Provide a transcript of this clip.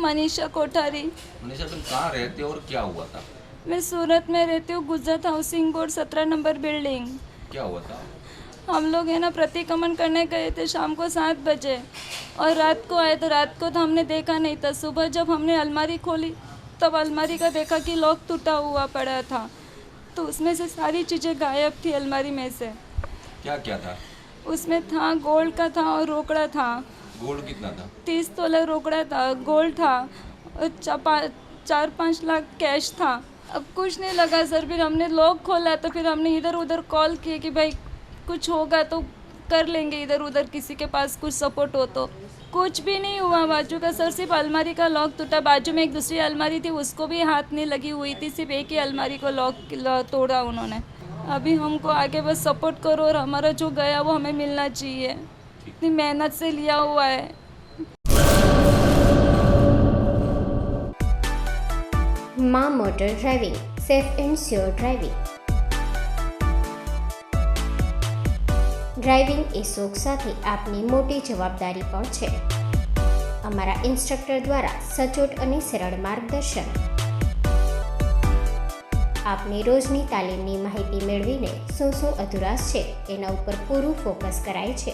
मनीषा कोठारी। मनीषा तुम कहाँ रहते हो और क्या हुआ था? मैं सूरत में रहती हूँ गुजरात हाउसिंग बोर्ड सत्रह नंबर बिल्डिंग। क्या हुआ था? हम लोग है ना प्रतिक्रमण करने गए थे शाम को सात बजे। और रात को आए तो रात को तो हमने देखा नहीं था। सुबह जब हमने अलमारी खोली तब अलमारी का देखा कि लॉक टूटा हुआ पड़ा था। तो उसमें से सारी चीज़ें गायब थी अलमारी में से। क्या क्या था? उसमें था गोल्ड का था और रोकड़ा था। गोल्ड कितना था? तीस तोला रोकड़ा था, गोल्ड था चार पाँच लाख कैश था। अब कुछ नहीं लगा सर, फिर हमने लॉक खोला तो फिर हमने इधर उधर कॉल किए कि भाई कुछ होगा तो कर लेंगे इधर उधर किसी के पास कुछ सपोर्ट हो तो। कुछ भी नहीं हुआ, बाजू का सर सिर्फ़ अलमारी का लॉक टूटा, बाजू में एक दूसरी अलमारी थी, उसको भी हाथ नहीं लगी हुई थी, सिर्फ़ एक ही अलमारी को लॉक तोड़ा उन्होंने। अभी हमको आगे बस सपोर्ट करो और हमारा जो गया वो हमें मिलना चाहिए। इतनी मेहनत से लिया हुआ है માં motor driving safe and sure driving driving એ શોખ સાથે આપની મોટી જવાબદારી પણ છે અમારા ઇન્સ્ટ્રક્ટર દ્વારા સચોટ અને સરળ માર્ગદર્શન આપની રોજની તાલીમની માહિતી મેળવીને શું શું અધુરાશ છે એના ઉપર પૂરું ફોકસ કરાય છે